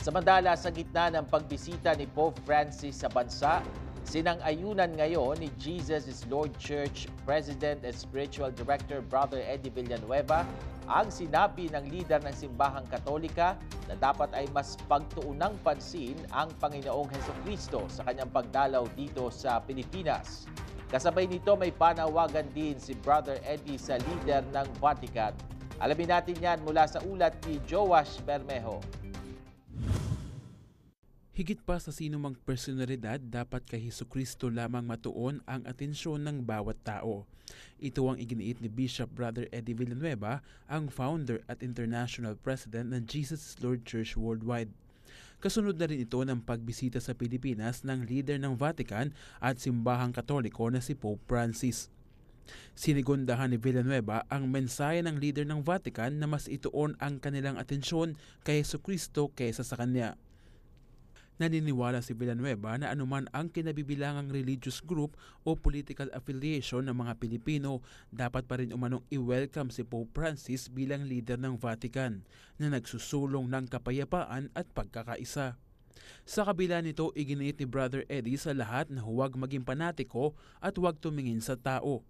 Samantala, sa gitna ng pagbisita ni Pope Francis sa bansa, sinang-ayunan ngayon ni Jesus is Lord Church President and Spiritual Director Brother Eddie Villanueva ang sinabi ng lider ng simbahang katolika na dapat ay mas pagtuunang pansin ang Panginoong Heso Kristo sa kanyang pagdalaw dito sa Pilipinas. Kasabay nito may panawagan din si Brother Eddie sa lider ng Vatican. Alamin natin yan mula sa ulat ni Joash Bermejo. Higit pa sa sinumang personalidad, dapat kay Heso Kristo lamang matuon ang atensyon ng bawat tao. Ito ang iginiit ni Bishop Brother Eddie Villanueva, ang founder at international president ng Jesus Lord Church Worldwide. Kasunod na rin ito ng pagbisita sa Pilipinas ng leader ng Vatican at simbahang katoliko na si Pope Francis. Sinigundahan ni Villanueva ang mensahe ng leader ng Vatican na mas ituon ang kanilang atensyon kay Kristo kaysa sa kanya. Naniniwala si Villanueva na anuman ang kinabibilangang religious group o political affiliation ng mga Pilipino, dapat pa rin umanong i-welcome si Pope Francis bilang leader ng Vatican na nagsusulong ng kapayapaan at pagkakaisa. Sa kabila nito, iginiit ni Brother Eddie sa lahat na huwag maging panatiko at huwag tumingin sa tao.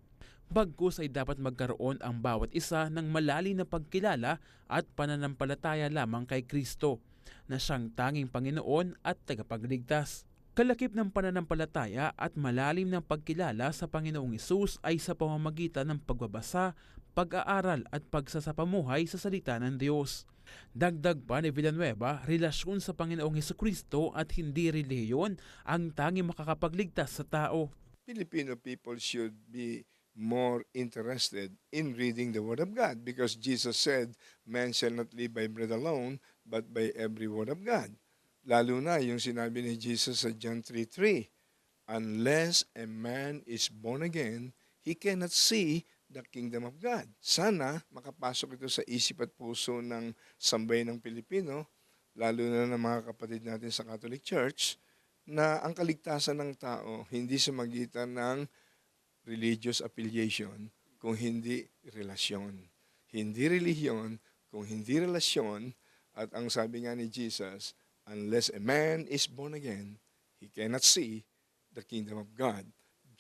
Bagkus ay dapat magkaroon ang bawat isa ng malalim na pagkilala at pananampalataya lamang kay Kristo na siyang tanging Panginoon at tagapagligtas. Kalakip ng pananampalataya at malalim ng pagkilala sa Panginoong Isus ay sa pamamagitan ng pagbabasa, pag-aaral at pagsasapamuhay sa salita ng Diyos. Dagdag pa ni Villanueva, relasyon sa Panginoong Heso Kristo at hindi reliyon ang tanging makakapagligtas sa tao. Filipino people should be more interested in reading the Word of God because Jesus said, Man shall not live by bread alone, but by every Word of God. Lalo na yung sinabi ni Jesus sa John 3.3, Unless a man is born again, he cannot see the kingdom of God. Sana makapasok ito sa isip at puso ng sambayan ng Pilipino, lalo na ng mga kapatid natin sa Catholic Church, na ang kaligtasan ng tao hindi sa magitan ng religious affiliation kung hindi relasyon. Hindi relihiyon kung hindi relasyon at ang sabi nga ni Jesus, unless a man is born again, he cannot see the kingdom of God.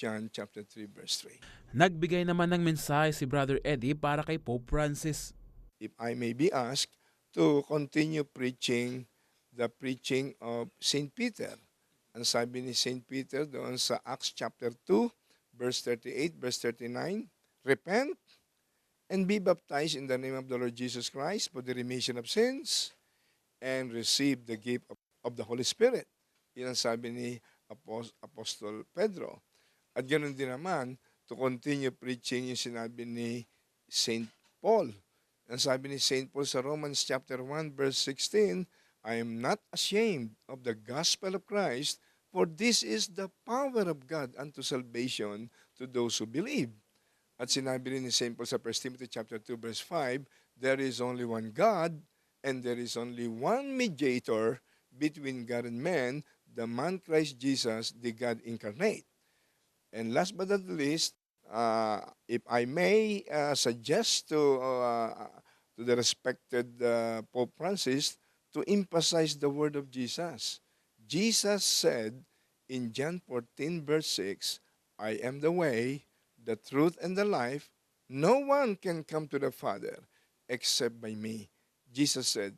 John chapter 3 verse 3. Nagbigay naman ng mensahe si Brother Eddie para kay Pope Francis. If I may be asked to continue preaching the preaching of St. Peter. Ang sabi ni St. Peter doon sa Acts chapter 2 verse 38, verse 39, Repent and be baptized in the name of the Lord Jesus Christ for the remission of sins and receive the gift of, of the Holy Spirit. Yan ang sabi ni Apos- Apostol Pedro. At ganoon din naman, to continue preaching yung sinabi ni St. Paul. Ang sabi ni St. Paul sa Romans chapter 1 verse 16, I am not ashamed of the gospel of Christ, for this is the power of God unto salvation to those who believe. At sinabi rin ni St. Paul sa 1 Timothy chapter 2 verse 5, there is only one God and there is only one mediator between God and man, the man Christ Jesus, the God incarnate. And last but not least, uh, if I may uh, suggest to uh, to the respected uh, Pope Francis to emphasize the word of Jesus. Jesus said in John 14 verse 6, I am the way, the truth, and the life. No one can come to the Father except by me. Jesus said,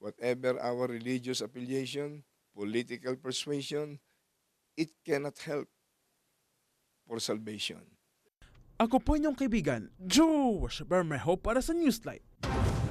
whatever our religious affiliation, political persuasion, it cannot help for salvation. Ako po inyong kaibigan, Josh Bermejo para sa Newslight.